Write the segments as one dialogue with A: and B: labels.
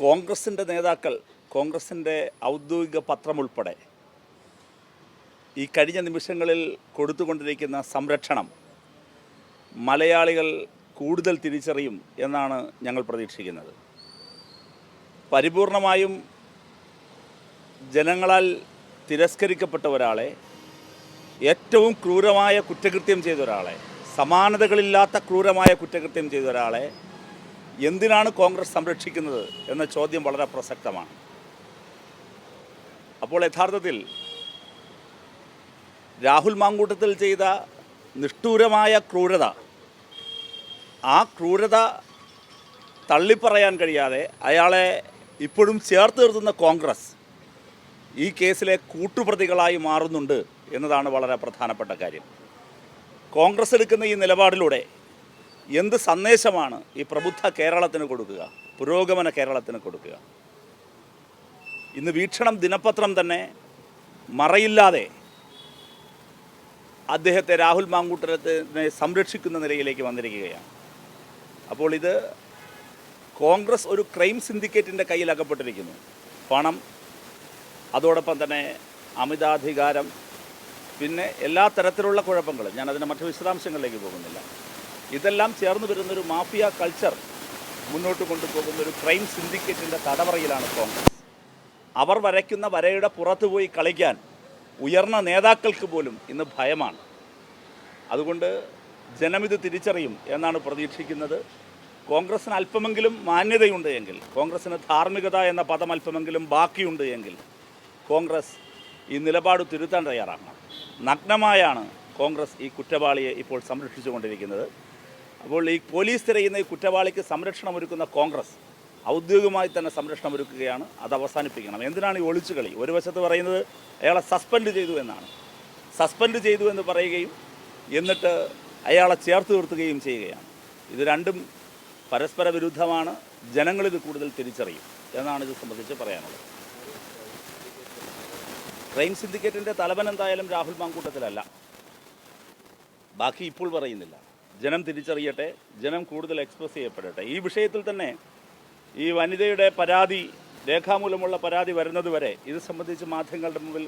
A: കോൺഗ്രസിന്റെ നേതാക്കൾ കോൺഗ്രസിന്റെ ഔദ്യോഗിക പത്രം ഉൾപ്പെടെ ഈ കഴിഞ്ഞ നിമിഷങ്ങളിൽ കൊടുത്തുകൊണ്ടിരിക്കുന്ന സംരക്ഷണം മലയാളികൾ കൂടുതൽ തിരിച്ചറിയും എന്നാണ് ഞങ്ങൾ പ്രതീക്ഷിക്കുന്നത്. പരിപൂർണമായും ജനങ്ങളാൽ തിരസ്കരിക്കപ്പെട്ട ഒരാളെ ഏറ്റവും ക്രൂരമായ കുറ്റകൃത്യം ചെയ്ത ഒരാളെ സമാനതകളില്ലാത്ത ക്രൂരമായ കുറ്റകൃത്യം ചെയ്ത ഒരാളെ എന്തിനാണ് കോൺഗ്രസ് സംരക്ഷിക്കുന്നത് എന്ന ചോദ്യം വളരെ പ്രസക്തമാണ്. അപ്പോൾ യഥാർത്ഥത്തിൽ രാഹുൽ മാങ്കൂട്ടത്തിൽ ചെയ്ത നിഷ്ഠൂരമായ ക്രൂരത ആ ക്രൂരത തള്ളിപ്പറയാൻ കഴിയാതെ അയാളെ ഇപ്പോഴും ചേർത്ത് നിർത്തുന്ന കോൺഗ്രസ് ഈ കേസിലെ കൂട്ടുപ്രതികളായി മാറുന്നുണ്ട് എന്നതാണ് വളരെ പ്രധാനപ്പെട്ട കാര്യം. കോൺഗ്രസ് എടുക്കുന്ന ഈ നിലപാടിലൂടെ എന്ത് സന്ദേശമാണ് ഈ പ്രബുദ്ധ കേരളത്തിന് കൊടുക്കുക? പുരോഗമന കേരളത്തിന് കൊടുക്കുക. ഇന്ന് വീക്ഷണം ദിനപത്രം തന്നെ മറയില്ലാതെ അദ്ദേഹത്തെ രാഹുൽ മാങ്കൂട്ടരത്തിനെ സംരക്ഷിക്കുന്ന നിലയിലേക്ക് വന്നിരിക്കുകയാണ്. അപ്പോൾ ഇത് കോൺഗ്രസ് ഒരു ക്രൈം സിൻഡിക്കേറ്റിന്റെ കയ്യിൽ അകപ്പെട്ടിരിക്കുന്നു. പണം അതോടൊപ്പം തന്നെ അമിതാധികാരം പിന്നെ എല്ലാ തരത്തിലുള്ള കുഴപ്പങ്ങളും. ഞാനതിന്റെ മറ്റു വിശദാംശങ്ങളിലേക്ക് പോകുന്നില്ല. ഇതെല്ലാം ചേർന്ന് വരുന്നൊരു മാഫിയ കൾച്ചർ മുന്നോട്ട് കൊണ്ടുപോകുന്ന ഒരു ക്രൈം സിൻഡിക്കേറ്റിന്റെ തടവറയിലാണ് കോൺഗ്രസ്. അവർ വരയ്ക്കുന്ന വരയുടെ പുറത്തു പോയി കളിക്കാൻ ഉയർന്ന നേതാക്കൾക്ക് പോലും ഇന്ന് ഭയമാണ്. അതുകൊണ്ട് ജനമിത് തിരിച്ചറിയും എന്നാണ് പ്രതീക്ഷിക്കുന്നത്. കോൺഗ്രസ്സിന് അല്പമെങ്കിലും മാന്യതയുണ്ട് എങ്കിൽ കോൺഗ്രസ്സിന് ധാർമ്മികത എന്ന പദം അല്പമെങ്കിലും ബാക്കിയുണ്ട് എങ്കിൽ കോൺഗ്രസ് ഈ നിലപാട് തിരുത്താൻ തയ്യാറാകണം. നഗ്നമായാണ് കോൺഗ്രസ് ഈ കുറ്റവാളിയെ ഇപ്പോൾ സംരക്ഷിച്ചുകൊണ്ടിരിക്കുന്നത്. അപ്പോൾ ഈ പോലീസ് തിരയുന്ന ഈ കുറ്റവാളിക്ക് സംരക്ഷണം ഒരുക്കുന്ന കോൺഗ്രസ് ഔദ്യോഗികമായി തന്നെ സംരക്ഷണം ഒരുക്കുകയാണ് അത് അവസാനിപ്പിക്കണം. എന്തിനാണ് ഈ ഒളിച്ചുകളി ഒരു വശത്ത് പറയുന്നത് അയാളെ സസ്പെൻഡ് ചെയ്തു എന്നാണ്. സസ്പെൻഡ് ചെയ്തു എന്ന് പറയുകയും എന്നിട്ട് അയാളെ ചേർത്ത് നിർത്തുകയും ചെയ്യുകയാണ്. ഇത് രണ്ടും പരസ്പര വിരുദ്ധമാണ് ജനങ്ങളിത് കൂടുതൽ തിരിച്ചറിയും എന്നാണ് ഇത് സംബന്ധിച്ച് പറയാനുള്ളത്. ക്രൈം സിൻഡിക്കേറ്റിന്റെ തലവൻ എന്തായാലും രാഹുൽ മാങ്കൂട്ടത്തിലല്ല. ബാക്കി ഇപ്പോൾ പറയുന്നില്ല. ജനം തിരിച്ചറിയട്ടെ ജനം കൂടുതൽ എക്സ്പ്രസ് ചെയ്യപ്പെടട്ടെ. ഈ വിഷയത്തിൽ തന്നെ ഈ വനിതയുടെ പരാതി രേഖാമൂലമുള്ള പരാതി വരുന്നതുവരെ ഇത് സംബന്ധിച്ച് മാധ്യമങ്ങളുടെ മുമ്പിൽ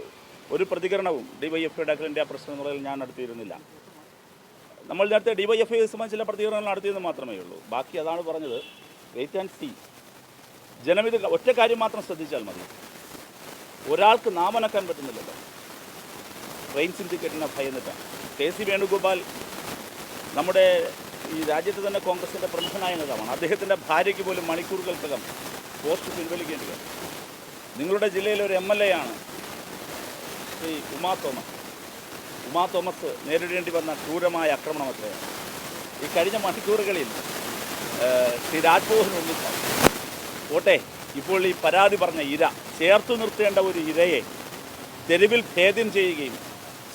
A: ഒരു പ്രതികരണവും ഡിവൈഎഫ്ഐയുടെ അഖിലേന്ത്യാ പ്രശ്നം എന്നുള്ളതിൽ ഞാൻ നടത്തിയിരുന്നില്ല. നമ്മൾ നേരത്തെ ഡിവൈഎഫ്ഐ സംബന്ധിച്ച് ചില പ്രതികരണങ്ങൾ നടത്തിയെന്ന് മാത്രമേ ഉള്ളൂ. ബാക്കി അതാണ് പറഞ്ഞത്. വെയിറ്റ് ആൻഡ് സി ജനമിത് ഒറ്റ കാര്യം മാത്രം ശ്രദ്ധിച്ചാൽ മതി. ഒരാൾക്ക് നാമനക്കാൻ പറ്റുന്നില്ലല്ലോ. ട്രെയിൻ സിൻഡിക്കേറ്റിനെ ഭയന്നിട്ടാണ്. കെ സി വേണുഗോപാൽ നമ്മുടെ ഈ രാജ്യത്ത് തന്നെ കോൺഗ്രസിന്റെ പ്രമുഖനായ നേതാവാണ്. അദ്ദേഹത്തിന്റെ ഭാര്യയ്ക്ക് പോലും മണിക്കൂറുകൾക്കകം പോസ്റ്റ് പിൻവലിക്കേണ്ടി വരും നിങ്ങളുടെ ജില്ലയിലെ ഒരു എം എൽ എ ആണ്. ശ്രീ ഉമാ തോമസ്. ഉമാ തോമസ് നേരിടേണ്ടി വന്ന ക്രൂരമായ ആക്രമണം അത്രയാണ് ഈ കഴിഞ്ഞ മണിക്കൂറുകളിൽ ശ്രീ രാജ്മോഹൻ ഉണ്ണിത്താൻ പോട്ടെ ഇപ്പോൾ ഈ പരാതി പറഞ്ഞ ഇര ചേർത്തു നിർത്തേണ്ട ഒരു ഇരയെ തെരുവിൽ ഭേദ്യം ചെയ്യുകയും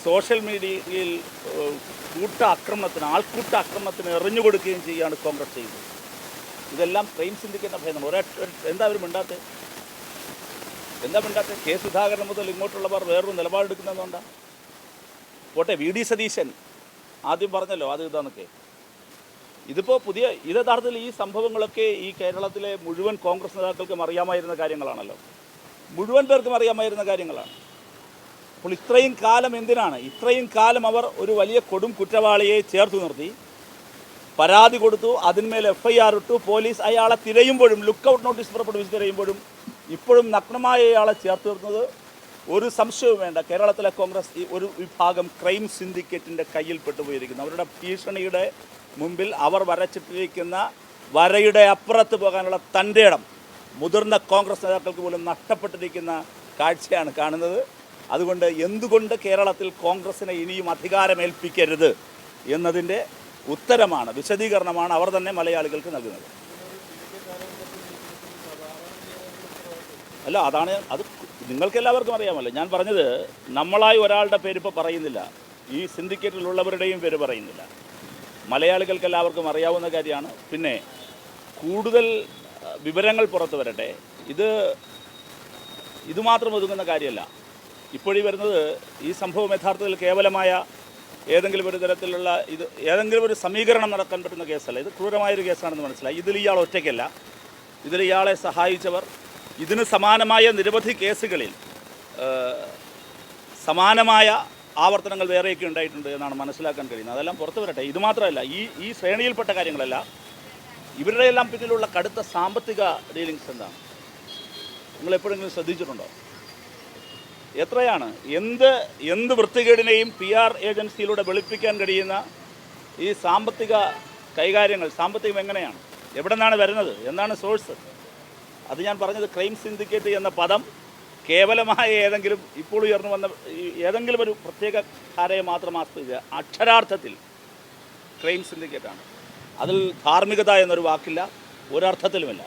A: സോഷ്യൽ മീഡിയയിൽ കൂട്ട ആക്രമണത്തിന് ആൾക്കൂട്ട ആക്രമണത്തിന് എറിഞ്ഞു കൊടുക്കുകയും ചെയ്യുകയാണ് കോൺഗ്രസ് ചെയ്യുന്നത്. ഇതെല്ലാം ക്രൈം സിൻഡിക്കേറ്റ് ഭയം ഒരേ എന്താ അവർ മിണ്ടാത്തെ? എന്താ മിണ്ടാത്തെ? കെ സുധാകരൻ മുതൽ ഇങ്ങോട്ടുള്ളവർ വേറൊരു നിലപാടെടുക്കുന്നതുകൊണ്ടാണ് പോട്ടെ വി ഡി സതീശൻ ആദ്യം പറഞ്ഞല്ലോ അത് ഇതാന്നൊക്കെ. ഇതിപ്പോൾ പുതിയ ഇത് യഥാർത്ഥത്തിൽ ഈ സംഭവങ്ങളൊക്കെ ഈ കേരളത്തിലെ മുഴുവൻ കോൺഗ്രസ് നേതാക്കൾക്കും അറിയാമായിരുന്ന കാര്യങ്ങളാണല്ലോ. മുഴുവൻ പേർക്കും അറിയാമായിരുന്ന കാര്യങ്ങളാണ്. അപ്പോൾ ഇത്രയും കാലം എന്തിനാണ്? ഇത്രയും കാലം അവർ ഒരു വലിയ കൊടും കുറ്റവാളിയെ ചേർത്ത് നിർത്തി. പരാതി കൊടുത്തു അതിന്മേൽ എഫ് ഐ ആർ ഇട്ടു പോലീസ് അയാളെ തിരയുമ്പോഴും ലുക്കൗട്ട് നോട്ടീസ് പുറപ്പെടുവിച്ച് തിരയുമ്പോഴും ഇപ്പോഴും നഗ്നമായ അയാളെ ചേർത്ത് നിർത്തുന്നത് ഒരു സംശയവും വേണ്ട. കേരളത്തിലെ കോൺഗ്രസ് ഈ ഒരു വിഭാഗം ക്രൈം സിൻഡിക്കേറ്റിന്റെ കയ്യിൽ പെട്ടുപോയിരിക്കുന്നു. അവരുടെ ഭീഷണിയുടെ മുമ്പിൽ അവർ വരച്ചിട്ടിരിക്കുന്ന വരയുടെ അപ്പുറത്ത് പോകാനുള്ള തന്റെ ഇടം മുതിർന്ന കോൺഗ്രസ് നേതാക്കൾക്ക് പോലും നഷ്ടപ്പെട്ടിരിക്കുന്ന കാഴ്ചയാണ് കാണുന്നത്. അതുകൊണ്ട് എന്തുകൊണ്ട് കേരളത്തിൽ കോൺഗ്രസിനെ ഇനിയും അധികാരമേൽപ്പിക്കരുത് എന്നതിന്റെ ഉത്തരമാണ് വിശദീകരണമാണ് അവർ തന്നെ മലയാളികൾക്ക് നൽകുന്നത്. അല്ല അതാണ് അത് നിങ്ങൾക്ക് എല്ലാവർക്കും അറിയാമല്ലോ. ഞാൻ പറഞ്ഞത് നമ്മളായി ഒരാളുടെ പേര് ഇപ്പോൾ പറയുന്നില്ല. ഈ സിൻഡിക്കേറ്റിലുള്ളവരുടെയും പേര് പറയുന്നില്ല. മലയാളികൾക്ക് എല്ലാവർക്കും അറിയാവുന്ന കാര്യമാണ്. പിന്നെ കൂടുതൽ വിവരങ്ങൾ പുറത്തു വരട്ടെ. ഇത് ഇതുമാത്രം ഒതുങ്ങുന്ന കാര്യമല്ല. ഇപ്പോഴീ വരുന്നത് ഈ സംഭവം യഥാർത്ഥത്തിൽ കേവലമായ ഏതെങ്കിലും ഒരു തരത്തിലുള്ള ഇത് ഏതെങ്കിലും ഒരു സമീകരണം നടക്കാൻ പറ്റുന്ന കേസല്ല. ഇത് ക്രൂരമായൊരു കേസാണെന്ന് മനസ്സിലായി. ഇതിൽ ഇയാൾ ഒറ്റയ്ക്കല്ല. ഇതിൽ ഇയാളെ സഹായിച്ചവർ. ഇതിന് സമാനമായ നിരവധി കേസുകളിൽ സമാനമായ ആവർത്തനങ്ങൾ വേറെയൊക്കെ ഉണ്ടായിട്ടുണ്ട് എന്നാണ് മനസ്സിലാക്കാൻ കഴിയുന്നത്. അതെല്ലാം പുറത്തു വരട്ടെ ഇത് മാത്രമല്ല ഈ ഈ ശ്രേണിയിൽപ്പെട്ട കാര്യങ്ങളല്ല. ഇവരുടെ എല്ലാം പിന്നിലുള്ള കടുത്ത സാമ്പത്തിക ഡീലിങ്സ് എന്താണ്? നിങ്ങൾ എപ്പോഴെങ്കിലും ശ്രദ്ധിച്ചിട്ടുണ്ടോ? എത്രയാണ്? എന്ത് എന്ത് വൃത്തികേടിനെയും പി ആർ ഏജൻസിയിലൂടെ വെളുപ്പിക്കാൻ കഴിയുന്ന ഈ സാമ്പത്തിക കൈകാര്യങ്ങൾ സാമ്പത്തികം എങ്ങനെയാണ്? എവിടെ നിന്നാണ് വരുന്നത്? എന്താണ് സോഴ്സ്? അത് ഞാൻ പറഞ്ഞത് ക്രൈം സിൻഡിക്കേറ്റ് എന്ന പദം കേവലമായ ഏതെങ്കിലും ഇപ്പോൾ ഉയർന്നു വന്ന ഏതെങ്കിലും ഒരു പ്രത്യേക ധാരയെ മാത്രം ആസ്പദിച്ച് അക്ഷരാർത്ഥത്തിൽ ക്രൈം സിൻഡിക്കേറ്റാണ്. അതിൽ ധാർമ്മികത എന്നൊരു വാക്കില്ല ഒരർത്ഥത്തിലുമില്ല.